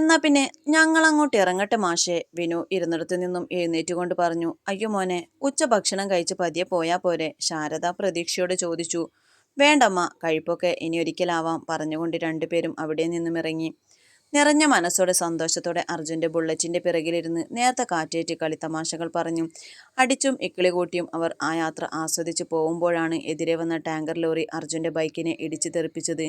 എന്നാ പിന്നെ ഞങ്ങൾ അങ്ങോട്ട് ഇറങ്ങട്ടെ മാഷേ വിനു ഇരുന്നിടത്തു നിന്നും എഴുന്നേറ്റുകൊണ്ട് പറഞ്ഞു. അയ്യോ മോനെ ഉച്ച ഭക്ഷണം കഴിച്ച് പതിയെ പോയാ പോരെ ശാരദ പ്രതീക്ഷയോട് ചോദിച്ചു. വേണ്ടമ്മ കഴിപ്പൊക്കെ ഇനി ഒരിക്കലാവാം പറഞ്ഞുകൊണ്ട് രണ്ടുപേരും അവിടെ നിന്നും ഇറങ്ങി. നിറഞ്ഞ മനസ്സോടെ സന്തോഷത്തോടെ അർജുന്റെ ബുള്ളറ്റിന്റെ പിറകിലിരുന്ന് നേരത്തെ കാറ്റേറ്റ് കളിത്തമാശകൾ പറഞ്ഞു. അടിച്ചും ഇക്കിളി കൂട്ടിയും അവർ ആ യാത്ര ആസ്വദിച്ച് പോകുമ്പോഴാണ് എതിരെ വന്ന ടാങ്കർ ലോറി അർജുന്റെ ബൈക്കിനെ ഇടിച്ചു തെറിപ്പിച്ചത്.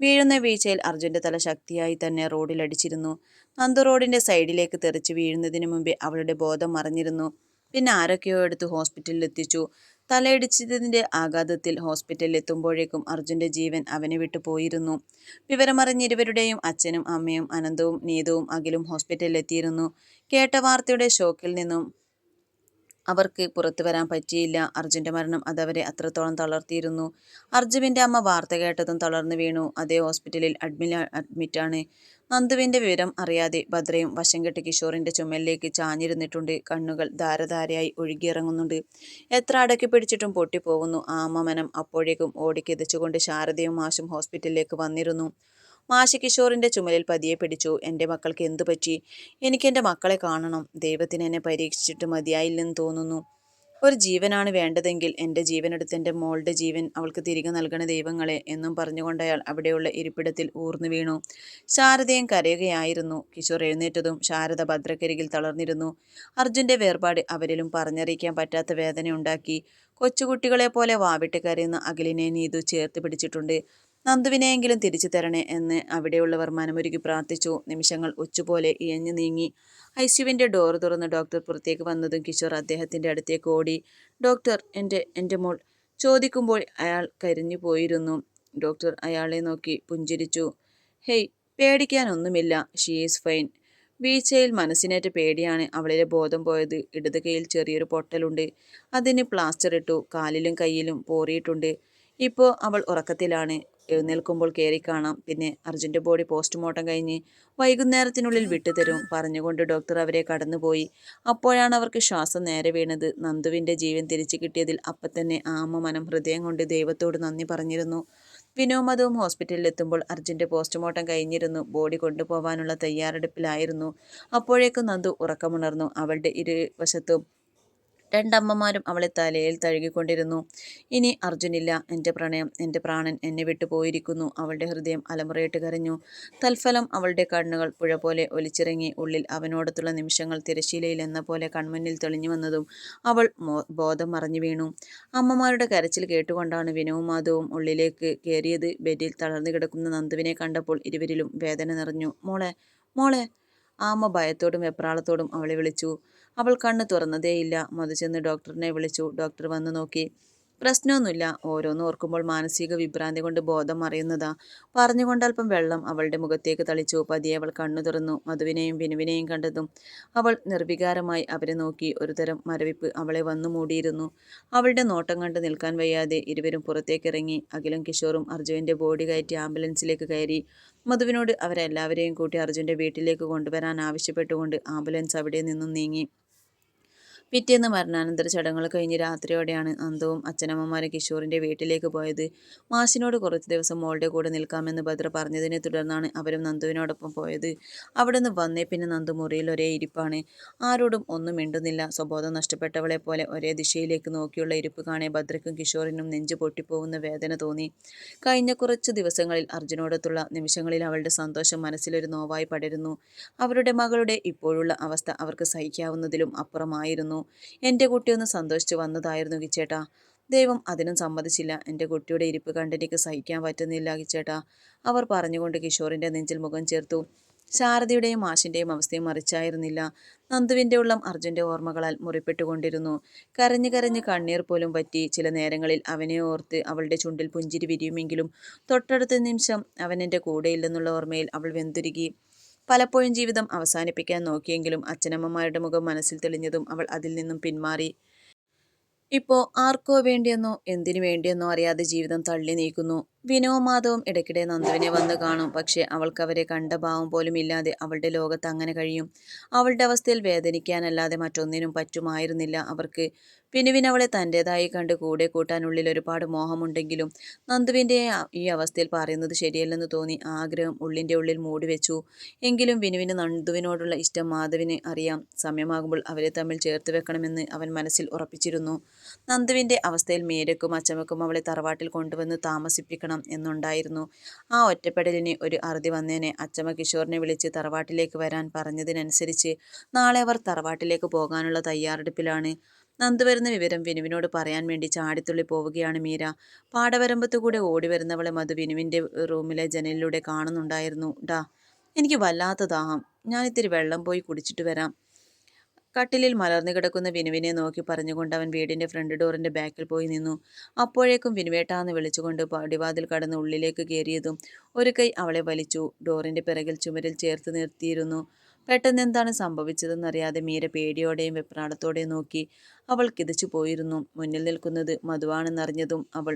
വീഴുന്ന വീഴ്ചയിൽ അർജുന്റെ തല ശക്തിയായി തന്നെ റോഡിലടിച്ചിരുന്നു നന്ദു റോഡിന്റെ സൈഡിലേക്ക് തെറിച്ച് വീഴുന്നതിന് മുമ്പേ അവളുടെ ബോധം മറിഞ്ഞിരുന്നു. പിന്നെ ആരൊക്കെയോ എടുത്ത് ഹോസ്പിറ്റലിൽ എത്തിച്ചു. തലയിടിച്ചതിന്റെ ആഘാതത്തിൽ ഹോസ്പിറ്റലിൽ എത്തുമ്പോഴേക്കും അർജുന്റെ ജീവൻ അവനെ വിട്ടു പോയിരുന്നു. വിവരമറിഞ്ഞ ഇരുവരുടെയും അച്ഛനും അമ്മയും അനന്തവും നീതവും അഖിലും ഹോസ്പിറ്റലിൽ എത്തിയിരുന്നു. കേട്ട വാർത്തയുടെ ഷോക്കിൽ നിന്നും അവർക്ക് പുറത്തു വരാൻ പറ്റിയില്ല. അർജുന്റെ മരണം അതവരെ അത്രത്തോളം തളർത്തിയിരുന്നു. അർജുവിന്റെ അമ്മ വാർത്ത കേട്ടതും തളർന്നു വീണു. അതേ ഹോസ്പിറ്റലിൽ അഡ്മിറ്റ് അഡ്മിറ്റാണ്. നന്ദുവിന്റെ വിവരം അറിയാതെ ഭദ്രയും വശം കെട്ട് കിഷോറിന്റെ ചുമലിലേക്ക് ചാഞ്ഞിരുന്നിട്ടുണ്ട്. കണ്ണുകൾ ധാരധാരയായി ഒഴുകിയിറങ്ങുന്നുണ്ട്. എത്ര അടക്കി പിടിച്ചിട്ടും പൊട്ടിപ്പോകുന്നു. ആ അമ്മ മനം അപ്പോഴേക്കും ഓടിക്കിതച്ചുകൊണ്ട് ശാരദയും മാഷും ഹോസ്പിറ്റലിലേക്ക് വന്നിരുന്നു. മാഷി കിഷോറിന്റെ ചുമലിൽ പതിയെ പിടിച്ചു. എന്റെ മക്കൾക്ക് എന്തു പറ്റി? എനിക്കെന്റെ മക്കളെ കാണണം. ദൈവത്തിന് എന്നെ പരീക്ഷിച്ചിട്ട് മതിയായില്ലെന്ന് തോന്നുന്നു. ഒരു ജീവനാണ് വേണ്ടതെങ്കിൽ എന്റെ ജീവനെടുത്ത് എന്റെ മോളുടെ ജീവൻ അവൾക്ക് തിരികെ നൽകണ ദൈവങ്ങളെ എന്നും പറഞ്ഞുകൊണ്ടയാൾ അവിടെയുള്ള ഇരിപ്പിടത്തിൽ ഊർന്നു വീണു. ശാരദയും കരയുകയായിരുന്നു. കിഷോർ എഴുന്നേറ്റതും ശാരദ ഭദ്രക്കരികിൽ തളർന്നിരുന്നു. അർജുന്റെ വേർപാട് അവരിലും പറഞ്ഞറിയിക്കാൻ പറ്റാത്ത വേദന ഉണ്ടാക്കി കൊച്ചുകുട്ടികളെ പോലെ വാവിട്ട് കരയുന്ന അഖിലിനെ നീതു ചേർത്ത് പിടിച്ചിട്ടുണ്ട്. നന്ദുവിനെയെങ്കിലും തിരിച്ചു തരണേ എന്ന് അവിടെയുള്ളവർ മനമൊരുക്കി പ്രാർത്ഥിച്ചു. നിമിഷങ്ങൾ ഉച്ചുപോലെ ഇയഞ്ഞു നീങ്ങി. ഐ സിയുവിന്റെ ഡോർ തുറന്ന് ഡോക്ടർ പുറത്തേക്ക് വന്നതും കിഷോർ അദ്ദേഹത്തിന്റെ അടുത്തേക്ക് ഓടി. ഡോക്ടർ എന്റെ എന്റെ മോൾ ചോദിക്കുമ്പോൾ അയാൾ കരിഞ്ഞു പോയിരുന്നു. ഡോക്ടർ അയാളെ നോക്കി പുഞ്ചിരിച്ചു. ഹേയ് പേടിക്കാനൊന്നുമില്ല. ഷീ ഈസ് ഫൈൻ വീഴ്ചയിൽ മനസ്സിനേറ്റ പേടിയാണ് അവളിലെ ബോധം പോയത്. ഇടത് കൈയിൽ ചെറിയൊരു പൊട്ടലുണ്ട്. അതിന് പ്ലാസ്റ്റർ ഇട്ടു. കാലിലും കയ്യിലും പോറിയിട്ടുണ്ട്. ഇപ്പോൾ അവൾ ഉറക്കത്തിലാണ്. എഴുന്നേൽക്കുമ്പോൾ കയറി കാണാം. പിന്നെ അർജുന്റെ ബോഡി പോസ്റ്റ്മോർട്ടം കഴിഞ്ഞ് വൈകുന്നേരത്തിനുള്ളിൽ വിട്ടുതരും. പറഞ്ഞുകൊണ്ട് ഡോക്ടർ അവരെ കടന്നുപോയി. അപ്പോഴാണ് അവർക്ക് ശ്വാസം നേരെ വീണത്. നന്ദുവിന്റെ ജീവൻ തിരിച്ചു കിട്ടിയതിൽ അപ്പം തന്നെ ആമ മനം ഹൃദയം കൊണ്ട് ദൈവത്തോട് നന്ദി പറഞ്ഞിരുന്നു. വിനോമതവും ഹോസ്പിറ്റലിൽ എത്തുമ്പോൾ അർജുന്റെ പോസ്റ്റ്മോർട്ടം കഴിഞ്ഞിരുന്നു. ബോഡി കൊണ്ടുപോകാനുള്ള തയ്യാറെടുപ്പിലായിരുന്നു. അപ്പോഴേക്കും നന്ദു ഉറക്കമുണർന്നു. അവളുടെ ഇരുവശത്തും രണ്ടമ്മമാരും അവളെ തലയിൽ തഴുകിക്കൊണ്ടിരുന്നു. ഇനി അർജുനില്ല എന്റെ പ്രണയം എന്റെ പ്രാണൻ എന്നെ വിട്ടു പോയിരിക്കുന്നു അവളുടെ ഹൃദയം അലമുറയിട്ട് കരഞ്ഞു. തൽഫലം അവളുടെ കണ്ണുകൾ പുഴ പോലെ ഒലിച്ചിറങ്ങി ഉള്ളിൽ അവനോടത്തുള്ള നിമിഷങ്ങൾ തിരശീലയിൽ എന്ന പോലെ കൺമുന്നിൽ തെളിഞ്ഞു വന്നതും അവൾ ബോധം മറഞ്ഞു വീണു. അമ്മമാരുടെ കരച്ചിൽ കേട്ടുകൊണ്ടാണ് വിനവും മാധവും ഉള്ളിലേക്ക് കയറിയത് ബെഡിൽ തളർന്നു കിടക്കുന്ന നന്ദുവിനെ കണ്ടപ്പോൾ ഇരുവരിലും വേദന നിറഞ്ഞു. മോളെ മോളെ ആമ്മ ഭയത്തോടും വെപ്രാളത്തോടും അവളെ വിളിച്ചു. അവൾ കണ്ണ് തുറന്നതേയില്ല മതിച്ചെന്ന് ചെന്ന് ഡോക്ടറിനെ വിളിച്ചു. ഡോക്ടർ വന്നു നോക്കി. പ്രശ്നമൊന്നുമില്ല. ഓരോന്ന് ഓർക്കുമ്പോൾ മാനസിക വിഭ്രാന്തി കൊണ്ട് ബോധം അറിയുന്നതാ പറഞ്ഞുകൊണ്ട് അല്പം വെള്ളം അവളുടെ മുഖത്തേക്ക് തളിച്ചു. പതിയെ അവൾ കണ്ണു തുറന്നു. മധുവിനെയും വിനുവിനെയും കണ്ടതും അവൾ നിർവികാരമായി അവരെ നോക്കി. ഒരുതരം മരവിപ്പ് അവളെ വന്നു മൂടിയിരുന്നു. അവളുടെ നോട്ടം കണ്ട് നിൽക്കാൻ വയ്യാതെ ഇരുവരും പുറത്തേക്കിറങ്ങി. അഖിലും കിഷോറും അർജുവിന്റെ ബോഡി കയറ്റി ആംബുലൻസിലേക്ക് കയറി. മധുവിനോട് അവരെല്ലാവരെയും കൂട്ടി അർജുന്റെ വീട്ടിലേക്ക് കൊണ്ടുവരാൻ ആവശ്യപ്പെട്ടുകൊണ്ട് ആംബുലൻസ് അവിടെ നിന്നും നീങ്ങി. പിറ്റേന്ന് മരണാനന്തര ചടങ്ങുകൾ കഴിഞ്ഞ് രാത്രിയോടെയാണ് നന്ദവും അച്ഛനമ്മമാരും കിഷോറിന്റെ വീട്ടിലേക്ക് പോയത്. മാഷിനോട് കുറച്ച് ദിവസം മോളുടെ കൂടെ നിൽക്കാമെന്ന് ഭദ്ര പറഞ്ഞതിനെ തുടർന്നാണ് അവരും നന്ദുവിനോടൊപ്പം പോയത്. അവിടെ നിന്ന് വന്നേ പിന്നെ നന്ദു മുറിയിൽ ഒരേ ഇരിപ്പാണ്. ആരോടും ഒന്നും മിണ്ടുന്നില്ല. സ്വബോധം നഷ്ടപ്പെട്ടവളെ പോലെ ഒരേ ദിശയിലേക്ക് നോക്കിയുള്ള ഇരിപ്പ് കാണേ ഭദ്രക്കും കിഷോറിനും നെഞ്ചു പൊട്ടിപ്പോകുന്ന വേദന തോന്നി. കഴിഞ്ഞ കുറച്ച് ദിവസങ്ങളിൽ അർജുനോടത്തുള്ള നിമിഷങ്ങളിൽ അവളുടെ സന്തോഷം മനസ്സിലൊരു നോവായി പടരുന്നു. അവരുടെ മകളുടെ ഇപ്പോഴുള്ള അവസ്ഥ അവർക്ക് സഹിക്കാവുന്നതിലും അപ്പുറമായിരുന്നു. വന്നു എന്റെ കുട്ടിയൊന്ന് സന്തോഷിച്ച് വന്നതായിരുന്നു കിച്ചേട്ടാ. ദൈവം അതിനും സമ്മതിച്ചില്ല. എന്റെ കുട്ടിയുടെ ഇരിപ്പ് കണ്ടെനിക്ക് സഹിക്കാൻ പറ്റുന്നില്ല കിച്ചേട്ടാ. അവർ പറഞ്ഞുകൊണ്ട് കിഷോറിന്റെ നെഞ്ചിൽ മുഖം ചേർത്തു. ശാരദയുടെയും മാഷിന്റെയും അവസ്ഥയും മറിച്ചായിരുന്നില്ല. നന്ദുവിന്റെ ഉള്ളം അർജുന്റെ ഓർമ്മകളാൽ മുറിപ്പെട്ടുകൊണ്ടിരുന്നു. കരഞ്ഞു കരഞ്ഞ് കണ്ണീർ പോലും പറ്റി ചില നേരങ്ങളിൽ അവനെ ഓർത്ത് അവളുടെ ചുണ്ടിൽ പുഞ്ചിരി വിരിയുമെങ്കിലും തൊട്ടടുത്ത നിമിഷം അവൻ എന്റെ കൂടെയില്ലെന്നുള്ള ഓർമ്മയിൽ അവൾ വെന്തുരുകി. പലപ്പോഴും ജീവിതം അവസാനിപ്പിക്കാൻ നോക്കിയെങ്കിലും അച്ഛനമ്മമാരുടെ മുഖം മനസ്സിൽ തെളിഞ്ഞതും അവൾ അതിൽ നിന്നും പിന്മാറി. ഇപ്പോൾ ആർക്കോ വേണ്ടിയെന്നോ എന്തിനു വേണ്ടിയെന്നോ അറിയാതെ ജീവിതം തള്ളി നീക്കുന്നു. വിനോ മാധവും ഇടയ്ക്കിടെ നന്ദുവിനെ വന്ന് കാണും. പക്ഷേ അവൾക്കവരെ കണ്ട ഭാവം പോലും ഇല്ലാതെ അവളുടെ ലോകത്ത് അങ്ങനെ കഴിയും. അവളുടെ അവസ്ഥയിൽ വേദനിക്കാനല്ലാതെ മറ്റൊന്നിനും പറ്റുമായിരുന്നില്ല. അവർക്ക് വിനുവിന് അവളെ തന്റെതായി കണ്ട് കൂടെ കൂട്ടാനുള്ളിൽ ഒരുപാട് മോഹമുണ്ടെങ്കിലും നന്ദുവിന്റെ ഈ അവസ്ഥയിൽ പറയുന്നത് ശരിയല്ലെന്ന് തോന്നി. ആഗ്രഹം ഉള്ളിന്റെ ഉള്ളിൽ മൂടി വെച്ചു. എങ്കിലും വിനുവിന് നന്ദുവിനോടുള്ള ഇഷ്ടം മാധവിന് അറിയാം. സമയമാകുമ്പോൾ അവരെ തമ്മിൽ ചേർത്ത് വെക്കണമെന്ന് അവൻ മനസ്സിൽ ഉറപ്പിച്ചിരുന്നു. നന്ദുവിന്റെ അവസ്ഥയിൽ മേരക്കും അച്ചമക്കും അവളെ തറവാട്ടിൽ കൊണ്ടുവന്ന് താമസിപ്പിക്കണം എന്നുണ്ടായിരുന്നു. ആ ഒറ്റപ്പെടലിന് ഒരു അറുതി വന്നേനെ അച്ചമ്മ കിഷോറിനെ വിളിച്ച് തറവാട്ടിലേക്ക് വരാൻ പറഞ്ഞതിനനുസരിച്ച് നാളെ അവർ തറവാട്ടിലേക്ക് പോകാനുള്ള തയ്യാറെടുപ്പിലാണ്. നന്ദു വരുന്ന വിവരം വിനുവിനോട് പറയാൻ വേണ്ടി ചാടിത്തുള്ളി പോവുകയാണ് മീര. പാടവരമ്പത്തുകൂടെ ഓടി വരുന്നവളെ മധു വിനുവിന്റെ റൂമിലെ ജനലിലൂടെ കാണുന്നുണ്ടായിരുന്നു. ഡാ എനിക്ക് വല്ലാത്ത ദാഹം. ഞാനിത്തിരി വെള്ളം പോയി കുടിച്ചിട്ട് വരാം. കട്ടിലിൽ മലർന്നു കിടക്കുന്ന വിനുവിനെ നോക്കി പറഞ്ഞുകൊണ്ട് അവൻ വീടിന്റെ ഫ്രണ്ട് ഡോറിന്റെ ബാക്കിൽ പോയി നിന്നു. അപ്പോഴേക്കും വിനുവേട്ടാന്ന് വിളിച്ചുകൊണ്ട് പടിവാതിൽ കടന്ന് ഉള്ളിലേക്ക് കയറിയതും ഒരു കൈ അവളെ വലിച്ചു. ഡോറിന്റെ പിറകിൽ ചുമരിൽ ചേർത്ത് നിർത്തിയിരുന്നു. പെട്ടെന്ന് എന്താണ് സംഭവിച്ചതെന്നറിയാതെ മീര പേടിയോടെയും വെപ്രാളത്തോടെയും നോക്കി അവൾ കിതച്ചു പോയിരുന്നു. മുന്നിൽ നിൽക്കുന്നത് മധുവാണെന്നറിഞ്ഞതും അവൾ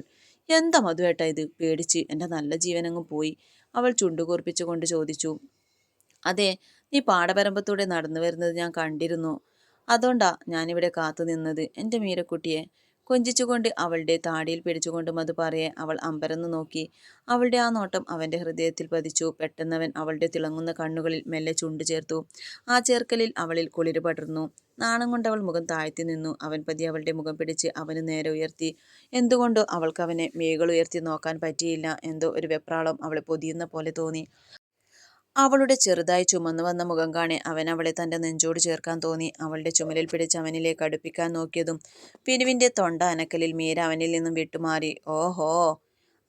എന്താ മധുവേട്ടാ ഇത്? പേടിച്ച് എന്റെ നല്ല ജീവനങ്ങും പോയി. അവൾ ചുണ്ടുകൂർപ്പിച്ചുകൊണ്ട് ചോദിച്ചു. അതെ നീ പാടപരമ്പത്തൂടെ നടന്നു വരുന്നത് ഞാൻ കണ്ടിരുന്നു. അതുകൊണ്ടാ ഞാനിവിടെ കാത്തു നിന്നത് എന്റെ മീരക്കുട്ടിയെ കൊഞ്ചിച്ചുകൊണ്ട് അവളുടെ താടിയിൽ പിടിച്ചുകൊണ്ട് മധു പറയെ. അവൾ അമ്പരന്ന് നോക്കി. അവളുടെ ആ നോട്ടം അവന്റെ ഹൃദയത്തിൽ പതിച്ചു. പെട്ടെന്നവൻ അവളുടെ തിളങ്ങുന്ന കണ്ണുകളിൽ മെല്ലെ ചുണ്ടു ചേർത്തു. ആ ചേർക്കലിൽ അവളിൽ കുളിര് പടർന്നു. നാണം കൊണ്ട് അവൾ മുഖം താഴ്ത്തി നിന്നു. അവൻ പതി അവളുടെ മുഖം പിടിച്ച് അവന് നേരെ ഉയർത്തി. എന്തുകൊണ്ടോ അവൾക്ക് അവനെ മേകൾ ഉയർത്തി നോക്കാൻ പറ്റിയില്ല. എന്തോ ഒരു വെപ്രാളം അവളെ പൊതിയുന്ന പോലെ തോന്നി. അവളുടെ ചെറുതായി ചുമന്നു വന്ന മുഖം കാണെ അവൻ അവളെ തന്റെ നെഞ്ചോട് ചേർക്കാൻ തോന്നി. അവളുടെ ചുമലിൽ പിടിച്ച് അവനിലേക്ക് അടുപ്പിക്കാൻ നോക്കിയതും പിനുവിന്റെ തൊണ്ട അനക്കലിൽ മീര അവനിൽ നിന്നും വിട്ടുമാറി. ഓഹോ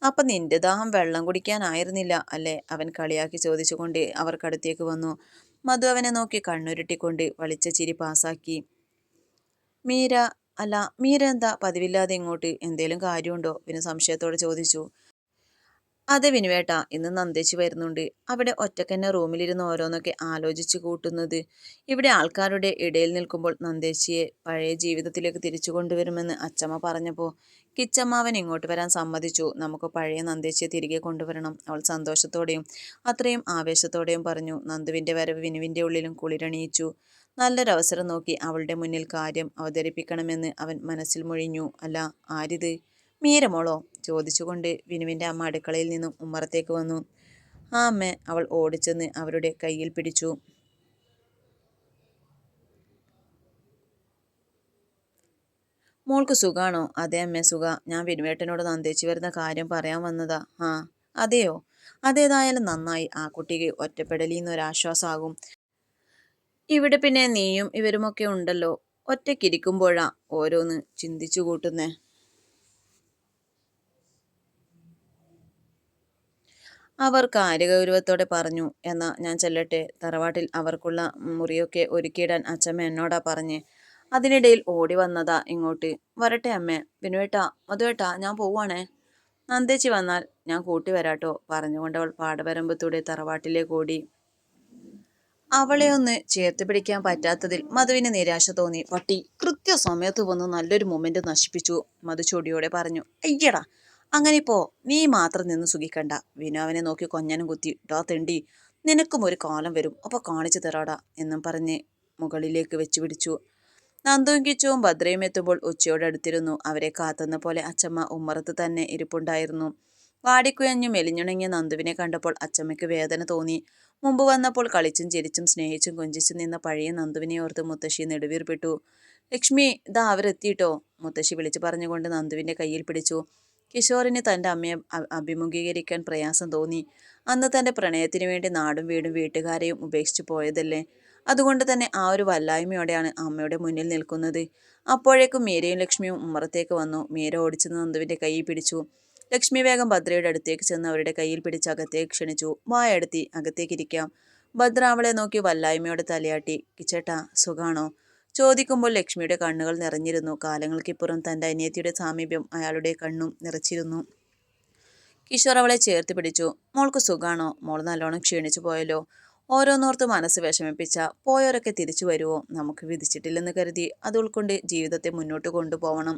അപ്പം നിന്റെ ദാഹം വെള്ളം കുടിക്കാനായിരുന്നില്ല അല്ലേ? അവൻ കളിയാക്കി ചോദിച്ചുകൊണ്ട് അവർക്കടുത്തേക്ക് വന്നു. മധു അവനെ നോക്കി കണ്ണുരുട്ടിക്കൊണ്ട് വളിച്ച ചിരി പാസാക്കി. മീര അല്ല മീര എന്താ പതിവില്ലാതെ ഇങ്ങോട്ട്? എന്തേലും കാര്യമുണ്ടോ? പിന്നെ സംശയത്തോടെ ചോദിച്ചു. അതെ വിനുവേട്ടാ ഇന്ന് നന്ദേച്ചി വരുന്നുണ്ട്. അവിടെ ഒറ്റക്കന്നെ റൂമിലിരുന്ന് ഓരോന്നൊക്കെ ആലോചിച്ച് കൂട്ടുന്നത്. ഇവിടെ ആൾക്കാരുടെ ഇടയിൽ നിൽക്കുമ്പോൾ നന്ദേച്ചിയെ പഴയ ജീവിതത്തിലേക്ക് തിരിച്ചു കൊണ്ടുവരുമെന്ന് അച്ചമ്മ പറഞ്ഞപ്പോൾ കിച്ചമ്മാവൻ ഇങ്ങോട്ട് വരാൻ സമ്മതിച്ചു. നമുക്ക് പഴയ നന്ദേച്ചിയെ തിരികെ കൊണ്ടുവരണം. അവൾ സന്തോഷത്തോടെയും അത്രയും ആവേശത്തോടെയും പറഞ്ഞു. നന്ദുവിന്റെ വരവ് വിനുവിന്റെ ഉള്ളിലും കുളിരണിയിച്ചു. നല്ലൊരവസരം നോക്കി അവളുടെ മുന്നിൽ കാര്യം അവതരിപ്പിക്കണമെന്ന് അവൻ മനസ്സിൽ മൊഴിഞ്ഞു. അല്ല ആരിത്? മീരമോളോ ചോദിച്ചുകൊണ്ട് വിനുവിന്റെ അമ്മ അടുക്കളയിൽ നിന്നും ഉമ്മറത്തേക്ക് വന്നു. ആ അമ്മ അവൾ ഓടിച്ചെന്ന് അവരുടെ കയ്യിൽ പിടിച്ചു. മോൾക്ക് സുഖാണോ? അതെ അമ്മ സുഖ. ഞാൻ വിനുവേട്ടനോട് നന്ദിച്ചു വരുന്ന കാര്യം പറയാൻ വന്നതാ. ആ അതെയോ? അതേതായാലും നന്നായി. ആ കുട്ടിക്ക് ഒറ്റപ്പെടലിൽ നിന്നൊരാശ്വാസമാകും ഇവിടെ പിന്നെ നീയും ഇവരുമൊക്കെ ഉണ്ടല്ലോ. ഒറ്റയ്ക്കിരിക്കുമ്പോഴാ ഓരോന്ന് ചിന്തിച്ചു കൂട്ടുന്നേ. അവർ കാര്യഗൗരവത്തോടെ പറഞ്ഞു എന്നാ ഞാൻ ചെല്ലട്ടെ. തറവാട്ടിൽ അവർക്കുള്ള മുറിയൊക്കെ ഒരുക്കിയിടാൻ അച്ഛമ്മ എന്നോടാ പറഞ്ഞ്. അതിനിടയിൽ ഓടി വന്നതാ ഇങ്ങോട്ട്. വരട്ടെ അമ്മേ. ബിനുവേട്ടാ മധുവേട്ടാ ഞാൻ പോവാണേ നന്ദേച്ചി വന്നാൽ ഞാൻ കൂട്ടി വരാട്ടോ പറഞ്ഞുകൊണ്ട് അവൾ പാടവരമ്പത്തൂടെ തറവാട്ടിലേക്ക് ഓടി. അവളെ ഒന്ന് ചേർത്ത് പിടിക്കാൻ പറ്റാത്തതിൽ മധുവിന് നിരാശ തോന്നി. പട്ടി കൃത്യസമയത്ത് വന്ന് നല്ലൊരു മൊമെന്റ് നശിപ്പിച്ചു മധു ചൊടിയോടെ പറഞ്ഞു. അയ്യടാ അങ്ങനെ ഇപ്പോ നീ മാത്രം നിന്ന് സുഖിക്കണ്ട. വിനോവനെ നോക്കി കൊഞ്ഞനും കുത്തി ഡോ തെണ്ടി നിനക്കും ഒരു കാലം വരും. അപ്പൊ കാണിച്ചു തരാടാ എന്നും പറഞ്ഞ് മുകളിലേക്ക് വെച്ചു പിടിച്ചു. നന്ദുവും കിച്ചുവും ഭദ്രയും എത്തുമ്പോൾ ഉച്ചയോടെ അടുത്തിരുന്നു. അവരെ കാത്തുന്ന പോലെ അച്ചമ്മ ഉമ്മറത്ത് തന്നെ ഇരിപ്പുണ്ടായിരുന്നു. വാടിക്കുയഞ്ഞു മെലിഞ്ഞുണങ്ങിയ നന്ദുവിനെ കണ്ടപ്പോൾ അച്ചമ്മയ്ക്ക് വേദന തോന്നി. മുമ്പ് വന്നപ്പോൾ കളിച്ചും ചിരിച്ചും സ്നേഹിച്ചും കൊഞ്ചിച്ചും നിന്ന പഴയ നന്ദുവിനെ ഓർത്ത് മുത്തശ്ശി നെടുവീർപ്പെട്ടു. ലക്ഷ്മി ഇതാ അവരെത്തിയിട്ടോ? മുത്തശ്ശി വിളിച്ചു പറഞ്ഞുകൊണ്ട് നന്ദുവിന്റെ കയ്യിൽ പിടിച്ചു. കിഷോറിന് തന്റെ അമ്മയെ അഭിമുഖീകരിക്കാൻ പ്രയാസം തോന്നി. അന്ന് തന്റെ പ്രണയത്തിനു വേണ്ടി നാടും വീടും വീട്ടുകാരെയും ഉപേക്ഷിച്ചു പോയതല്ലേ? അതുകൊണ്ട് തന്നെ ആ ഒരു വല്ലായ്മയോടെയാണ് അമ്മയുടെ മുന്നിൽ നിൽക്കുന്നത്. അപ്പോഴേക്കും മീരയും ലക്ഷ്മിയും ഉമ്മറത്തേക്ക് വന്നു. മീര ഓടിച്ചു നന്ദുവിന്റെ കൈ പിടിച്ചു. ലക്ഷ്മി വേഗം ഭദ്രയുടെ അടുത്തേക്ക് ചെന്ന് അവരുടെ കയ്യിൽ പിടിച്ച് അകത്തേക്ക് ക്ഷണിച്ചു. വായടുത്തി അകത്തേക്കിരിക്കാം ഭദ്ര അവളെ നോക്കി വല്ലായ്മയോടെ തലയാട്ടി. കിച്ചേട്ടാ സുഖാണോ? ചോദിക്കുമ്പോൾ ലക്ഷ്മിയുടെ കണ്ണുകൾ നിറഞ്ഞിരുന്നു. കാലങ്ങൾക്കിപ്പുറം തന്റെ അനിയത്തിയുടെ സാമീപ്യം അയാളുടെ കണ്ണും നിറച്ചിരുന്നു. കിഷോർ അവളെ ചേർത്ത് പിടിച്ചു. മോൾക്ക് സുഖാണോ? മോൾ നല്ലോണം ക്ഷീണിച്ചു പോയല്ലോ. ഓരോന്നോർത്ത് മനസ്സ് വിഷമിപ്പിച്ച പോയവരൊക്കെ തിരിച്ചു വരുമോ നമുക്ക് വിധിച്ചിട്ടില്ലെന്ന് കരുതി അത് ഉൾക്കൊണ്ട് ജീവിതത്തെ മുന്നോട്ട് കൊണ്ടുപോകണം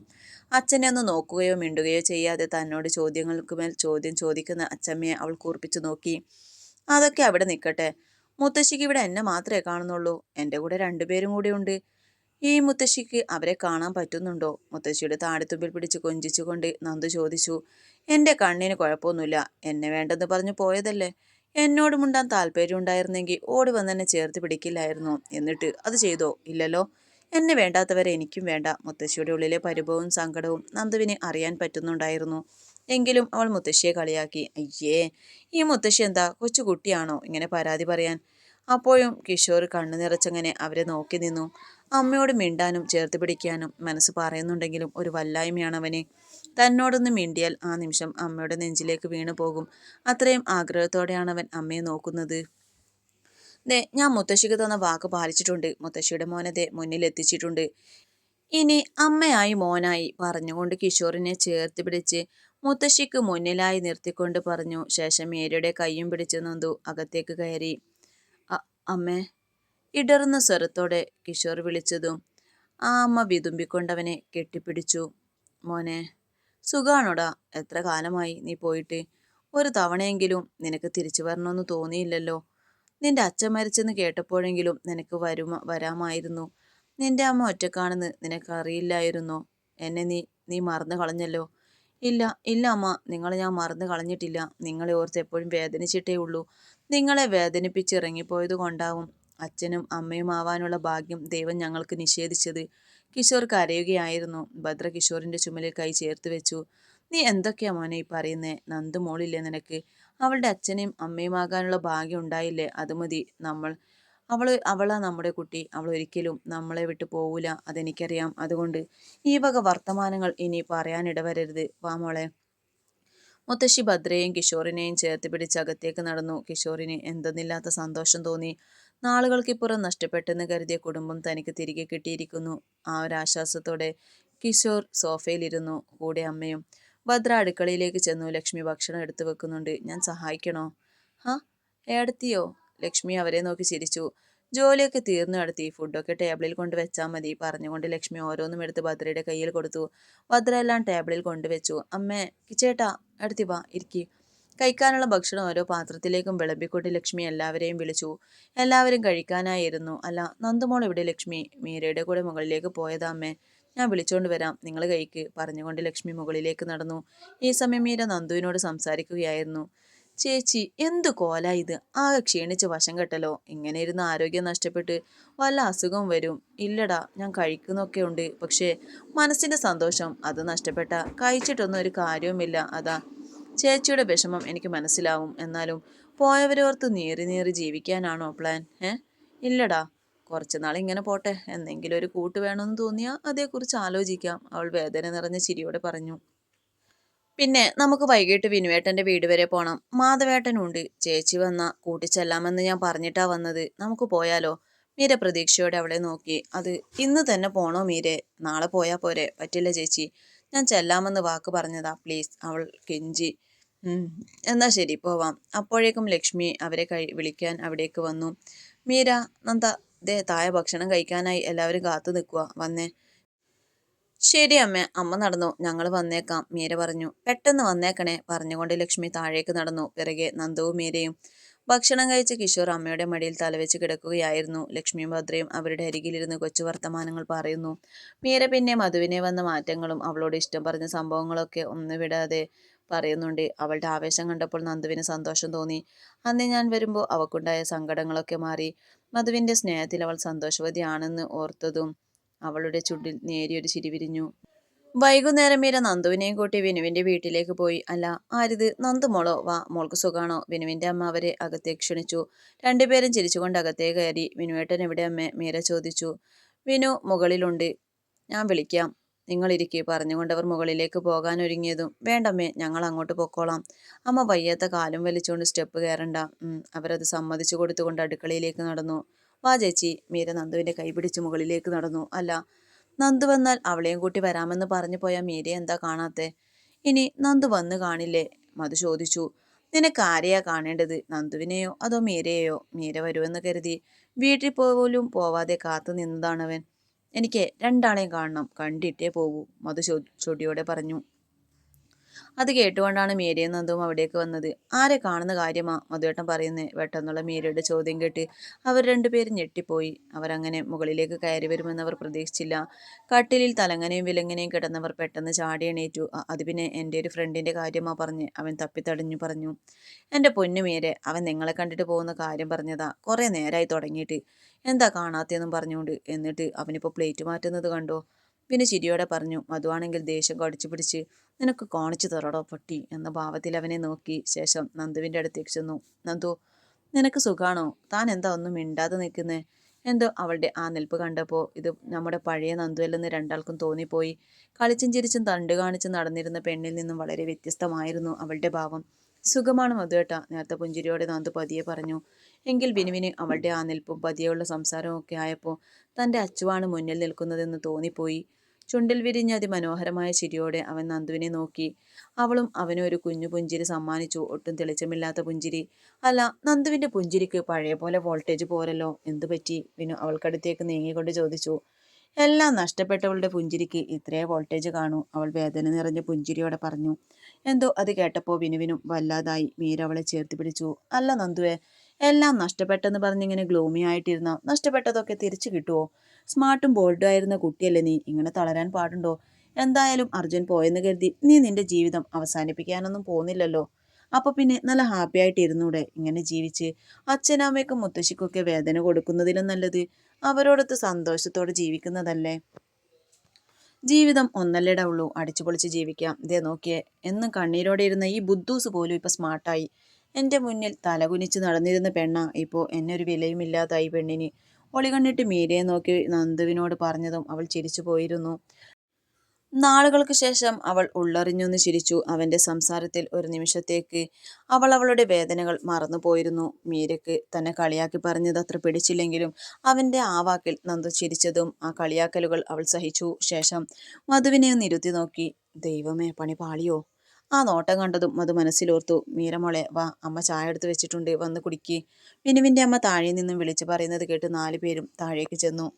അച്ഛനെ ഒന്ന് നോക്കുകയോ മിണ്ടുകയോ ചെയ്യാതെ തന്നോട് ചോദ്യങ്ങൾക്ക് മേൽ ചോദ്യം ചോദിക്കുന്ന അച്ഛമ്മയെ അവൾ കൂർപ്പിച്ചു നോക്കി. അതൊക്കെ അവിടെ നിൽക്കട്ടെ മുത്തശ്ശിക്ക് ഇവിടെ എന്നെ മാത്രമേ കാണുന്നുള്ളൂ. എന്റെ കൂടെ രണ്ടുപേരും കൂടെ ഉണ്ട് ഈ മുത്തശ്ശിക്ക് അവരെ കാണാൻ പറ്റുന്നുണ്ടോ? മുത്തശ്ശിയുടെ താടിത്തുമ്പിൽ പിടിച്ച് കൊഞ്ചിച്ചുകൊണ്ട് നന്ദു ചോദിച്ചു. എന്റെ കണ്ണിന് കുഴപ്പമൊന്നുമില്ല. എന്നെ വേണ്ടെന്ന് പറഞ്ഞു പോയതല്ലേ? എന്നോട് മുണ്ടാൻ താല്പര്യം ഉണ്ടായിരുന്നെങ്കിൽ ഓടി വന്നെന്നെ ചേർത്ത് പിടിക്കില്ലായിരുന്നു. എന്നിട്ട് അത് ചെയ്തോ? ഇല്ലല്ലോ. എന്നെ വേണ്ടാത്തവരെ എനിക്കും വേണ്ട. മുത്തശ്ശിയുടെ ഉള്ളിലെ പരിഭവവും സങ്കടവും നന്ദുവിന് അറിയാൻ പറ്റുന്നുണ്ടായിരുന്നു. എങ്കിലും അവൾ മുത്തശ്ശിയെ കളിയാക്കി. അയ്യേ ഈ മുത്തശ്ശി എന്താ? കൊച്ചുകുട്ടിയാണോ? ഇങ്ങനെ പരാതി പറയാൻ? അപ്പോഴും കിഷോർ കണ്ണു നിറച്ചങ്ങനെ അവരെ നോക്കി നിന്നു. അമ്മയോട് മിണ്ടാനും ചേർത്ത് പിടിക്കാനും മനസ്സ് പറയുന്നുണ്ടെങ്കിലും ഒരു വല്ലായ്മയാണ് അവനെ. തന്നോടൊന്ന് മിണ്ടിയാൽ ആ നിമിഷം അമ്മയുടെ നെഞ്ചിലേക്ക് വീണു പോകും. അത്രയും ആഗ്രഹത്തോടെയാണ് അവൻ അമ്മയെ നോക്കുന്നത്. ദേ ഞാൻ മുത്തശ്ശിക്ക് തന്ന വാക്ക് പാലിച്ചിട്ടുണ്ട്. മുത്തശ്ശിയുടെ മോനെ ദേ മുന്നിൽ എത്തിച്ചിട്ടുണ്ട്. ഇനി അമ്മയായി മോനായി പറഞ്ഞുകൊണ്ട് കിഷോറിനെ ചേർത്ത് പിടിച്ച് മുത്തശ്ശിക്ക് മുന്നിലായി നിർത്തിക്കൊണ്ട് പറഞ്ഞു. ശേഷം മേരിയുടെ കൈയും പിടിച്ച് നന്ദു അകത്തേക്ക് കയറി. അമ്മേ ഇടറുന്ന സ്വരത്തോടെ കിഷോർ വിളിച്ചതും ആ അമ്മ വിതുമ്പിക്കൊണ്ടവനെ കെട്ടിപ്പിടിച്ചു. മോനെ സുഖാണോടാ? എത്ര കാലമായി നീ പോയിട്ട്? ഒരു തവണയെങ്കിലും നിനക്ക് തിരിച്ചു വരണമെന്ന് തോന്നിയില്ലല്ലോ. നിന്റെ അച്ഛൻ മരിച്ചെന്ന് കേട്ടപ്പോഴെങ്കിലും നിനക്ക് വരുമ വരാമായിരുന്നു. നിന്റെ അമ്മ ഒറ്റക്കാണെന്ന് നിനക്കറിയില്ലായിരുന്നോ. എന്നെ നീ നീ മറന്നു കളഞ്ഞല്ലോ. ഇല്ല ഇല്ല അമ്മ നിങ്ങളെ ഞാൻ മറന്നു കളഞ്ഞിട്ടില്ല. നിങ്ങളെ ഓർത്ത് എപ്പോഴും വേദനിച്ചിട്ടേ ഉള്ളൂ. നിങ്ങളെ വേദനിപ്പിച്ച് ഇറങ്ങിപ്പോയത് കൊണ്ടാവും അച്ഛനും അമ്മയും ആവാനുള്ള ഭാഗ്യം ദൈവം ഞങ്ങൾക്ക് നിഷേധിച്ചത്. കിഷോർ കരയുകയായിരുന്നു. ഭദ്ര കിഷോറിന്റെ ചുമലിൽ കൈ ചേർത്ത് വെച്ചു. നീ എന്തൊക്കെയാ മോനെ ഈ പറയുന്നേ? നന്ദു മോളില്ലേ നിനക്ക്? അവളുടെ അച്ഛനെയും അമ്മയുമാകാനുള്ള ഭാഗ്യം ഉണ്ടായില്ലേ? അത് മതി. നമ്മൾ അവൾ അവളാ നമ്മുടെ കുട്ടി. അവൾ ഒരിക്കലും നമ്മളെ വിട്ടു പോവില്ല അതെനിക്കറിയാം. അതുകൊണ്ട് ഈ വക വർത്തമാനങ്ങൾ ഇനി പറയാനിടവരരുത്. വാ മോളെ. മുത്തശ്ശി ഭദ്രയെയും കിഷോറിനെയും ചേർത്ത് പിടിച്ച് അകത്തേക്ക് നടന്നു. കിഷോറിന് എന്തെന്നില്ലാത്ത സന്തോഷം തോന്നി. നാളുകൾക്കിപ്പുറം നഷ്ടപ്പെട്ടെന്ന് കരുതിയ കുടുംബം തനിക്ക് തിരികെ കിട്ടിയിരിക്കുന്നു. ആ ഒരു ആശ്വാസത്തോടെ കിഷോർ സോഫയിലിരുന്നു. കൂടെ അമ്മയും ഭദ്ര അടുക്കളയിലേക്ക് ചെന്നു. ലക്ഷ്മി ഭക്ഷണം എടുത്തു വെക്കുന്നുണ്ട്. ഞാൻ സഹായിക്കണോ? ഹാ ഏടത്തിയോ? ലക്ഷ്മി അവരെ നോക്കി ചിരിച്ചു. ജോലിയൊക്കെ തീർന്നു നടത്തി ഫുഡൊക്കെ ടേബിളിൽ കൊണ്ട് വെച്ചാൽ മതി പറഞ്ഞുകൊണ്ട് ലക്ഷ്മി ഓരോന്നും എടുത്ത് ഭദ്രയുടെ കയ്യിൽ കൊടുത്തു. ഭദ്ര എല്ലാം ടേബിളിൽ കൊണ്ടുവച്ചു അമ്മേ ചേട്ടാ എടുത്തി വാ ഇരിക്കി. കഴിക്കാനുള്ള ഭക്ഷണം ഓരോ പാത്രത്തിലേക്കും വിളമ്പിക്കൊണ്ട് ലക്ഷ്മി എല്ലാവരെയും വിളിച്ചു. എല്ലാവരും കഴിക്കാനായിരുന്നു. അല്ല നന്ദുമോൾ ഇവിടെ ലക്ഷ്മി? മീരയുടെ കൂടെ മുകളിലേക്ക് പോയതാ ഞാൻ വിളിച്ചോണ്ട് വരാം. നിങ്ങൾ കഴിക്ക് പറഞ്ഞുകൊണ്ട് ലക്ഷ്മി മുകളിലേക്ക് നടന്നു. ഈ സമയം മീര നന്ദുവിനോട് സംസാരിക്കുകയായിരുന്നു. ചേച്ചി എന്ത് കോല ഇത്? ആകെ ക്ഷീണിച്ച് വശം കെട്ടലോ? ഇങ്ങനെ ഇരുന്ന് ആരോഗ്യം നഷ്ടപ്പെട്ട് വല്ല അസുഖം വരും. ഇല്ലടാ ഞാൻ കഴിക്കുന്നൊക്കെ ഉണ്ട്. പക്ഷേ മനസ്സിന്റെ സന്തോഷം അത് നഷ്ടപ്പെട്ട കഴിച്ചിട്ടൊന്നും ഒരു കാര്യവുമില്ല. അതാ ചേച്ചിയുടെ വിഷമം എനിക്ക് മനസ്സിലാവും. എന്നാലും പോയവരോർത്ത് നീറി നീറി ജീവിക്കാനാണോ പ്ലാൻ? ഏ? ഇല്ലടാ കുറച്ച് നാൾ ഇങ്ങനെ പോട്ടെ. എന്തെങ്കിലും ഒരു കൂട്ട് വേണമെന്ന് തോന്നിയാൽ അതേക്കുറിച്ച് ആലോചിക്കാം. അവൾ വേദന നിറഞ്ഞ ചിരിയോടെ പറഞ്ഞു. പിന്നെ നമുക്ക് വൈകിട്ട് വിനുവേട്ടന്റെ വീട് വരെ പോണം. മാധവേട്ടനുണ്ട് ചേച്ചി വന്ന കൂട്ടിച്ചെല്ലാമെന്ന് ഞാൻ പറഞ്ഞിട്ടാ വന്നത്. നമുക്ക് പോയാലോ? മീര പ്രതീക്ഷയോടെ അവളെ നോക്കി. അത് ഇന്ന് തന്നെ പോണോ മീരെ? നാളെ പോയാ പോരെ? പറ്റില്ല ചേച്ചി. ഞാൻ ചെല്ലാമെന്ന് വാക്ക് പറഞ്ഞതാ. പ്ലീസ് അവൾ കെഞ്ചി. എന്നാ ശരി പോവാം. അപ്പോഴേക്കും ലക്ഷ്മി അവരെ കഴി വിളിക്കാൻ അവിടേക്ക് വന്നു. മീര നന്ദ ദേ താഴെ ഭക്ഷണം കഴിക്കാനായി എല്ലാവരും കാത്തു നിൽക്കുക വന്നേ. ശരി അമ്മ അമ്മ നടന്നു. ഞങ്ങൾ വന്നേക്കാം. മീര പറഞ്ഞു. പെട്ടെന്ന് വന്നേക്കണേ. പറഞ്ഞുകൊണ്ട് ലക്ഷ്മി താഴേക്ക് നടന്നു. പിറകെ നന്ദവും മീരയും. ഭക്ഷണം കഴിച്ച് കിഷോർ അമ്മയുടെ മടിയിൽ തലവെച്ച് കിടക്കുകയായിരുന്നു. ലക്ഷ്മിയും ഭദ്രയും അവരുടെ അരികിലിരുന്ന് കൊച്ചു വർത്തമാനങ്ങൾ പറയുന്നു. മീര പിന്നെ മധുവിനെ വന്ന മാറ്റങ്ങളും അവളോട് ഇഷ്ടം പറഞ്ഞ സംഭവങ്ങളൊക്കെ ഒന്ന് വിടാതെ പറയുന്നുണ്ട്. അവളുടെ ആവേശം കണ്ടപ്പോൾ നന്ദുവിന് സന്തോഷം തോന്നി. അന്ന് ഞാൻ വരുമ്പോൾ അവക്കുണ്ടായ സങ്കടങ്ങളൊക്കെ മാറി. മധുവിന്റെ സ്നേഹത്തിൽ അവൾ സന്തോഷവതിയാണെന്ന് ഓർത്തതും അവളുടെ ചുണ്ടിൽ നേരിയൊരു ചിരി വിരിഞ്ഞു. വൈകുന്നേരം മീര നന്ദുവിനെയും കൂട്ടി വിനുവിന്റെ വീട്ടിലേക്ക് പോയി. അല്ല ആരിത്? നന്ദു മോളോ? വാ മോൾക്ക് സുഖാണോ? വിനുവിന്റെ അമ്മ അവരെ അകത്തേക്ക് ക്ഷണിച്ചു. രണ്ടുപേരും ചിരിച്ചുകൊണ്ട് അകത്തേക്ക് കയറി. വിനുവേട്ടൻ എവിടെ അമ്മേ? മീര ചോദിച്ചു. വിനു മുകളിലുണ്ട്. ഞാൻ വിളിക്കാം. നിങ്ങളിരിക്കെ പറഞ്ഞുകൊണ്ടവർ മുകളിലേക്ക് പോകാൻ ഒരുങ്ങിയതും. വേണ്ടമ്മേ ഞങ്ങൾ അങ്ങോട്ട് പൊക്കോളാം. അമ്മ വയ്യാത്ത കാലും വലിച്ചുകൊണ്ട് സ്റ്റെപ്പ് കയറണ്ട. അവരത് സമ്മതിച്ചു കൊടുത്തുകൊണ്ട് അടുക്കളയിലേക്ക് നടന്നു. വാ ചേച്ചി. മീര നന്ദുവിന്റെ കൈ പിടിച്ച് മുകളിലേക്ക് നടന്നു. അല്ല നന്ദു വന്നാൽ അവളെയും കൂട്ടി വരാമെന്ന് പറഞ്ഞു പോയ മീര എന്താ കാണാത്തെ? ഇനി നന്ദു വന്ന് കാണില്ലേ? മധു ചോദിച്ചു. നിനക്ക് ആരെയാ കാണേണ്ടത്? നന്ദുവിനെയോ അതോ മീരയെയോ? മീര വരുമെന്ന് കരുതി വീട്ടിൽ പോലും പോവാതെ കാത്തു നിന്നതാണവൻ. എനിക്ക് രണ്ടാളെയും കാണണം. കണ്ടിട്ടേ പോകൂ മധു ചൊടിയോടെ പറഞ്ഞു. അത് കേട്ടുകൊണ്ടാണ് മീരയും നന്ദുവും അവിടേക്ക് വന്നത്. ആരെ കാണുന്ന കാര്യമാ മധുവേട്ടൻ പറയുന്നത് പെട്ടെന്നുള്ള മീരയുടെ ചോദ്യം കേട്ട് അവർ രണ്ടുപേരും ഞെട്ടിപ്പോയി. അവരങ്ങനെ മുകളിലേക്ക് കയറി വരുമെന്ന് അവർ പ്രതീക്ഷിച്ചില്ല. കട്ടിലിൽ തലങ്ങനെയും വിലങ്ങനെയും കിടന്നവർ പെട്ടെന്ന് ചാടി എണീറ്റു. അത് പിന്നെ എന്റെ ഒരു ഫ്രണ്ടിന്റെ കാര്യമാ പറഞ്ഞ്. അവൻ തപ്പിത്തടഞ്ഞു പറഞ്ഞു. എന്റെ പൊന്നു മീരെ അവൻ നിങ്ങളെ കണ്ടിട്ട് പോകുന്ന കാര്യം പറഞ്ഞതാ. കുറേ നേരമായി തുടങ്ങിയിട്ട്. എന്താ കാണാത്തതെന്നും പറഞ്ഞുകൊണ്ട്. എന്നിട്ട് അവനിപ്പോൾ പ്ലേറ്റ് മാറ്റുന്നത് കണ്ടോ? പിന്നെ ചിരിയോടെ പറഞ്ഞു മധുവാണെങ്കിൽ ദേഷ്യം കടിച്ചു പിടിച്ച് നിനക്ക് കാണിച്ചു തരടോ പൊട്ടി എന്ന ഭാവത്തിൽ അവനെ നോക്കി. ശേഷം നന്ദുവിന്റെ അടുത്തേക്ക് ചെന്നു. നന്ദു നിനക്ക് സുഖാണോ? താൻ എന്താ ഒന്നും മിണ്ടാതെ നിൽക്കുന്നേ? എന്തോ അവളുടെ ആ നിൽപ്പ് കണ്ടപ്പോൾ ഇത് നമ്മുടെ പഴയ നന്ദുവല്ലെന്ന് രണ്ടാൾക്കും തോന്നിപ്പോയി. കളിച്ചും ചിരിച്ചും തണ്ട് കാണിച്ച് നടന്നിരുന്ന പെണ്ണിൽ നിന്നും വളരെ വ്യത്യസ്തമായിരുന്നു അവളുടെ ഭാവം. സുഖമാണ് മധുവേട്ട നേരത്തെ പുഞ്ചിരിയോടെ നന്ദു പതിയെ പറഞ്ഞു. എങ്കിൽ ബിനുവിന് അവളുടെ ആ നിൽപ്പും പതിയെയുള്ള സംസാരവും ഒക്കെ ആയപ്പോൾ തന്റെ അച്ചുവാണ് മുന്നിൽ നിൽക്കുന്നതെന്ന് തോന്നിപ്പോയി. ചുണ്ടിൽ വിരിഞ്ഞ അതിമനോഹരമായ ചിരിയോടെ അവൻ നന്ദുവിനെ നോക്കി. അവളും അവനും ഒരു കുഞ്ഞു പുഞ്ചിരി സമ്മാനിച്ചു. ഒട്ടും തെളിച്ചമില്ലാത്ത പുഞ്ചിരി. അല്ല നന്ദുവിന്റെ പുഞ്ചിരിക്ക് പഴയ പോലെ വോൾട്ടേജ് പോരല്ലോ? എന്തു പറ്റി? വിനു അവൾക്കടുത്തേക്ക് നീങ്ങിക്കൊണ്ട് ചോദിച്ചു. എല്ലാം നഷ്ടപ്പെട്ടവളുടെ പുഞ്ചിരിക്ക് ഇത്രയേ വോൾട്ടേജ് കാണൂ അവൾ വേദന നിറഞ്ഞ പുഞ്ചിരിയോടെ പറഞ്ഞു. എന്തോ അത് കേട്ടപ്പോൾ വിനുവിനും വല്ലാതായി. മീര അവളെ ചേർത്ത് പിടിച്ചു. അല്ല നന്ദുവേ എല്ലാം നഷ്ടപ്പെട്ടെന്ന് പറഞ്ഞിങ്ങനെ ഗ്ലൂമി ആയിട്ടിരുന്ന നഷ്ടപ്പെട്ടതൊക്കെ തിരിച്ചു കിട്ടുമോ സ്മാർട്ടും ബോൾഡും ആയിരുന്ന കുട്ടിയല്ലേ നീ? ഇങ്ങനെ തളരാൻ പാടുണ്ടോ? എന്തായാലും അർജുൻ പോയെന്ന് കരുതി നീ നിന്റെ ജീവിതം അവസാനിപ്പിക്കാനൊന്നും പോകുന്നില്ലല്ലോ അപ്പൊ പിന്നെ നല്ല ഹാപ്പി ആയിട്ട് ഇരുന്നൂടെ ഇങ്ങനെ ജീവിച്ച്? അച്ഛനമ്മയ്ക്കും മുത്തശ്ശിക്കൊക്കെ വേദന കൊടുക്കുന്നതിലും നല്ലത് അവരോടൊത്ത് സന്തോഷത്തോടെ ജീവിക്കുന്നതല്ലേ? ജീവിതം ഒന്നല്ലേടെ ഉള്ളൂ അടിച്ചുപൊളിച്ച് ജീവിക്കാം. ഇതേ നോക്കിയേ എന്നും കണ്ണീരോടെ ഇരുന്ന ഈ ബുദ്ധൂസ് പോലും ഇപ്പൊ സ്മാർട്ടായി എന്റെ മുന്നിൽ തലകുനിച്ച് നടന്നിരുന്ന പെണ്ണ ഇപ്പോൾ എന്നൊരു ഒരു വിലയുമില്ലാതായി പെണ്ണിന്. ഒളി കണ്ടിട്ട് മീരയെ നോക്കി നന്ദുവിനോട് പറഞ്ഞതും അവൾ ചിരിച്ചു പോയിരുന്നു. നാളുകൾക്ക് ശേഷം അവൾ ഉള്ളറിഞ്ഞൊന്ന് ചിരിച്ചു. അവന്റെ സംസാരത്തിൽ ഒരു നിമിഷത്തേക്ക് അവൾ അവളുടെ വേദനകൾ മറന്നു പോയിരുന്നു. മീരയ്ക്ക് തന്നെ കളിയാക്കി പറഞ്ഞത് അത്ര പിടിച്ചില്ലെങ്കിലും അവന്റെ ആ വാക്കിൽ നന്ദു ചിരിച്ചതും ആ കളിയാക്കലുകൾ അവൾ സഹിച്ചു. ശേഷം മധുവിനെ ഒന്ന് ഇരുത്തി നോക്കി. ദൈവമേ പണി പാളിയോ? ആ നോട്ടം കണ്ടതും അത് മനസ്സിലോർത്തു. മീരമോളെ വാ അമ്മ ചായ എടുത്ത് വെച്ചിട്ടുണ്ട് വന്ന് കുടിക്ക്. മിനുവിന്റെ അമ്മ താഴെ നിന്നും വിളിച്ചു പറയുന്നത് കേട്ട് നാലു പേരും താഴേക്ക് ചെന്നു.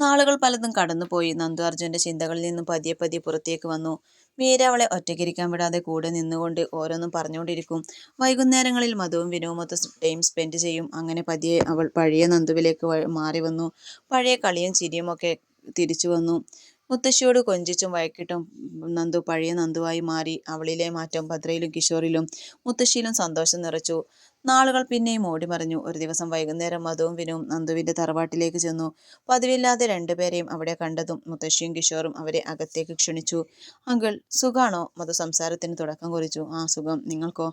നാളുകൾ പലതും കടന്നുപോയി. നന്ദു അർജുന്റെ ചിന്തകളിൽ നിന്നും പതിയെ പതിയെ പുറത്തേക്ക് വന്നു. മീര അവളെ ഒറ്റയ്ക്കിരിക്കാൻ വിടാതെ കൂടെ നിന്നുകൊണ്ട് ഓരോന്നും പറഞ്ഞുകൊണ്ടിരിക്കും. വൈകുന്നേരങ്ങളിൽ മധുവും വിനുവുമൊത്ത് ടൈം സ്പെൻഡ് ചെയ്യും. അങ്ങനെ പതിയെ അവൾ പഴയ നന്ദുവിലേക്ക് മാറി വന്നു. പഴയ കളിയും ചിരിയും ഒക്കെ തിരിച്ചു വന്നു. മുത്തശ്ശിയോട് കൊഞ്ചിച്ചും വഴക്കിട്ടും നന്ദു പഴയ നന്ദുവായി മാറി അവളിലെ മാറ്റം ഭദ്രയിലും കിഷോറിലും മുത്തശ്ശിയിലും സന്തോഷം നിറച്ചു. നാളുകൾ പിന്നെയും ഓടിമറിഞ്ഞു ഒരു ദിവസം വൈകുന്നേരം മധുവും വിനുവും നന്ദുവിന്റെ തറവാട്ടിലേക്ക് ചെന്നു. പതിവില്ലാതെ രണ്ടുപേരെയും അവിടെ കണ്ടതും മുത്തശ്ശിയും കിഷോറും അവരെ അകത്തേക്ക് ക്ഷണിച്ചു. അങ്കിൾ സുഖാണോ? മധു സംസാരത്തിന് തുടക്കം കുറിച്ചു. ആ സുഖം. നിങ്ങൾക്കോ?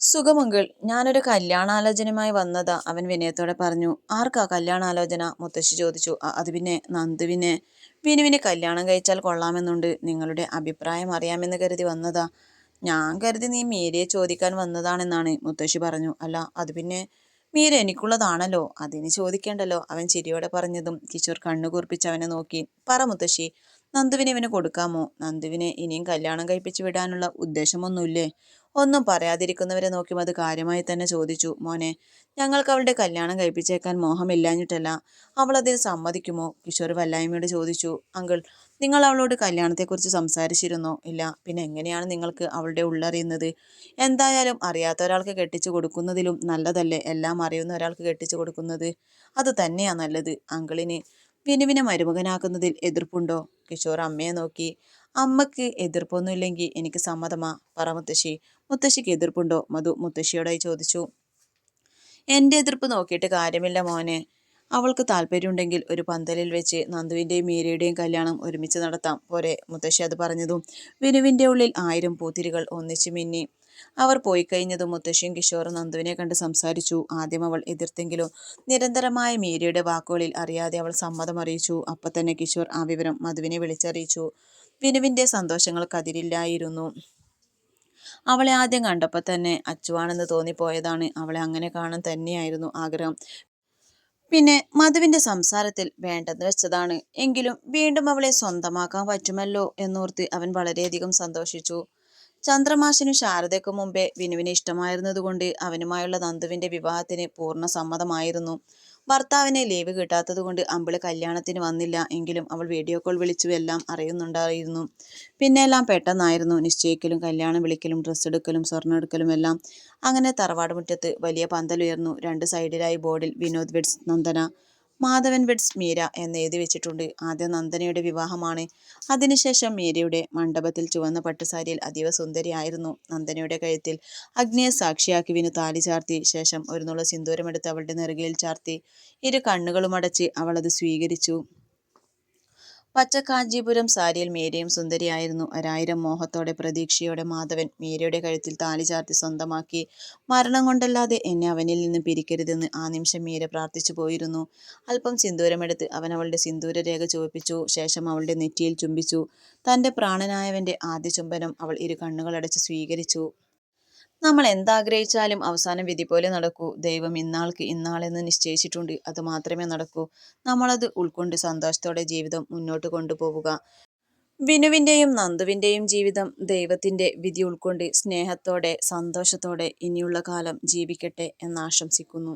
സുഖമങ്കിൾ ഞാനൊരു കല്യാണാലോചനയുമായി വന്നതാ അവൻ വിനയത്തോടെ പറഞ്ഞു. ആർക്കാ കല്യാണാലോചന? മുത്തശ്ശി ചോദിച്ചു. "അ- അത് പിന്നെ നന്ദുവിനെ. വിനുവിന് കല്യാണം കഴിച്ചാൽ കൊള്ളാമെന്നുണ്ട്. നിങ്ങളുടെ അഭിപ്രായം അറിയാമെന്ന് കരുതി വന്നതാ. ഞാൻ കരുതി നീ മീരയെ ചോദിക്കാൻ വന്നതാണെന്നാണ് മുത്തശ്ശി പറഞ്ഞു. അല്ല അത് പിന്നെ മീര എനിക്കുള്ളതാണല്ലോ. അതിന് ചോദിക്കേണ്ടല്ലോ. അവൻ ചിരിയോടെ പറഞ്ഞതും കിഷോർ കണ്ണു കൂർപ്പിച്ച് അവനെ നോക്കി. പറ മുത്തശ്ശി നന്ദുവിനെ ഇവന് കൊടുക്കാമോ? നന്ദുവിനെ ഇനിയും കല്യാണം കഴിപ്പിച്ചു വിടാനുള്ള ഉദ്ദേശമൊന്നുമില്ലേ? ഒന്നും പറയാതിരിക്കുന്നവരെ നോക്കി അത് കാര്യമായി തന്നെ ചോദിച്ചു. മോനെ ഞങ്ങൾക്ക് അവളുടെ കല്യാണം കഴിപ്പിച്ചേക്കാൻ മോഹമില്ലാഞ്ഞിട്ടല്ല. അവൾ അതിൽ സമ്മതിക്കുമോ? കിഷോർ വല്ലായ്മയോട് ചോദിച്ചു. അങ്കിൾ നിങ്ങൾ അവളോട് കല്യാണത്തെക്കുറിച്ച് സംസാരിച്ചിരുന്നോ? ഇല്ല. പിന്നെ എങ്ങനെയാണ് നിങ്ങൾക്ക് അവളുടെ ഉള്ളറിയുന്നത്? എന്തായാലും അറിയാത്ത ഒരാൾക്ക് കെട്ടിച്ചു കൊടുക്കുന്നതിലും നല്ലതല്ലേ? എല്ലാം അറിയുന്ന ഒരാൾക്ക് കെട്ടിച്ചു കൊടുക്കുന്നത്? അത് തന്നെയാണ് നല്ലത്. അങ്കിളിന് വിനുവിനെ മരുമകനാക്കുന്നതിൽ എതിർപ്പുണ്ടോ? കിഷോർ അമ്മയെ നോക്കി. അമ്മയ്ക്ക് എതിർപ്പൊന്നുമില്ലെങ്കിൽ എനിക്ക് സമ്മതമാ. പറ മുത്തശ്ശി. മുത്തശ്ശിക്ക് എതിർപ്പുണ്ടോ? മധു മുത്തശ്ശിയോടായി ചോദിച്ചു. എന്റെ എതിർപ്പ് നോക്കിയിട്ട് കാര്യമില്ല മോനെ. അവൾക്ക് താല്പര്യമുണ്ടെങ്കിൽ ഒരു പന്തലിൽ വെച്ച് നന്ദുവിന്റെയും മീരയുടെയും കല്യാണം ഒരുമിച്ച് നടത്താം. പോരെ മുത്തശ്ശി അത് പറഞ്ഞതും വിനുവിന്റെ ഉള്ളിൽ ആയിരം പൂത്തിരികൾ ഒന്നിച്ചു മിന്നി. അവർ പോയി കഴിഞ്ഞതും മുത്തശ്ശിയും കിഷോറും നന്ദുവിനെ കണ്ട് സംസാരിച്ചു. ആദ്യം അവൾ എതിർത്തെങ്കിലും? നിരന്തരമായ മീരയുടെ വാക്കുകളിൽ അറിയാതെ അവൾ സമ്മതം അറിയിച്ചു. അപ്പം തന്നെ കിഷോർ ആ വിവരം മധുവിനെ വിളിച്ചറിയിച്ചു. വിനുവിന്റെ സന്തോഷങ്ങൾക്കതിരില്ലായിരുന്നു അവളെ ആദ്യം കണ്ടപ്പോൾ തന്നെ അച്ചുവാണെന്ന് തോന്നിപ്പോയതാണ്. അവളെ അങ്ങനെ കാണാൻ തന്നെയായിരുന്നു ആഗ്രഹം. പിന്നെ മധുവിന്റെ സംസാരത്തിൽ വേണ്ടെന്ന് വെച്ചതാണ്. എങ്കിലും വീണ്ടും അവളെ സ്വന്തമാക്കാൻ പറ്റുമല്ലോ എന്നോർത്ത് അവൻ വളരെയധികം സന്തോഷിച്ചു. ചന്ദ്രമാഷിനും ശാരദയ്ക്കും മുമ്പേ വിനുവിനെ ഇഷ്ടമായിരുന്നതുകൊണ്ട് അവനുമായുള്ള നന്ദുവിന്റെ വിവാഹത്തിന് പൂർണ സമ്മതമായിരുന്നു. ഭർത്താവിന് ലീവ് കിട്ടാത്തത് കൊണ്ട് അമ്പിളി കല്യാണത്തിന് വന്നില്ല എങ്കിലും അവൾ വീഡിയോ കോൾ വിളിച്ചു എല്ലാം അറിയുന്നുണ്ടായിരുന്നു. പിന്നെ എല്ലാം പെട്ടെന്നായിരുന്നു നിശ്ചയിക്കലും കല്യാണം വിളിക്കലും ഡ്രസ്സ് എടുക്കലും സ്വർണം എടുക്കലും എല്ലാം. അങ്ങനെ തറവാട് മുറ്റത്ത് വലിയ പന്തലുയർന്നു. രണ്ട് സൈഡിലായി ബോർഡിൽ വിനോദ് വെഡ്സ് നന്ദന, മാധവൻ വെഡ്സ് മീര എന്ന് എഴുതി വെച്ചിട്ടുണ്ട്. ആദ്യം നന്ദനയുടെ വിവാഹമാണ്. അതിനുശേഷം മീരയുടെ. മണ്ഡപത്തിൽ ചുവന്ന പട്ടുസാരിയിൽ അതീവ സുന്ദരിയായിരുന്നു നന്ദനയുടെ കഴുത്തിൽ അഗ്നിയെ സാക്ഷിയാക്കി വിനു താലി ചാർത്തി. ശേഷം ഒരു നുള്ള സിന്ദൂരമെടുത്ത് അവളുടെ നെറുകയിൽ ചാർത്തി. ഇരു കണ്ണുകളും അടച്ച് അവളത് സ്വീകരിച്ചു. പച്ച കാഞ്ചീപുരം സാരിയിൽ മീരയും സുന്ദരിയായിരുന്നു. ഒരായിരം മോഹത്തോടെ പ്രതീക്ഷയോടെ മാധവൻ മീരയുടെ കഴുത്തിൽ താലി ചാർത്തി സ്വന്തമാക്കി. മരണം കൊണ്ടല്ലാതെ എന്നെ അവനിൽ നിന്ന് പിരിക്കരുതെന്ന് ആ നിമിഷം മീര പ്രാർത്ഥിച്ചു പോയിരുന്നു. അല്പം സിന്ദൂരമെടുത്ത് അവൻ അവളുടെ സിന്ദൂരരേഖ ചുവപ്പിച്ചു. ശേഷം അവളുടെ നെറ്റിയിൽ ചുംബിച്ചു. തന്റെ പ്രാണനായവന്റെ ആദ്യ ചുംബനം അവൾ ഇരു കണ്ണുകളടച്ച് സ്വീകരിച്ചു. നമ്മൾ എന്താഗ്രഹിച്ചാലും അവസാനം വിധി പോലെ നടക്കൂ. ദൈവം ഇന്നാൾക്ക് ഇന്നാളെന്ന് നിശ്ചയിച്ചിട്ടുണ്ട്. അത് മാത്രമേ നടക്കൂ. നമ്മളത് ഉൾക്കൊണ്ട് സന്തോഷത്തോടെ ജീവിതം മുന്നോട്ട് കൊണ്ടുപോവുക. വിനുവിന്റെയും നന്ദുവിന്റെയും ജീവിതം ദൈവത്തിന്റെ വിധി ഉൾക്കൊണ്ട് സ്നേഹത്തോടെ സന്തോഷത്തോടെ ഇനിയുള്ള കാലം ജീവിക്കട്ടെ എന്നാശംസിക്കുന്നു.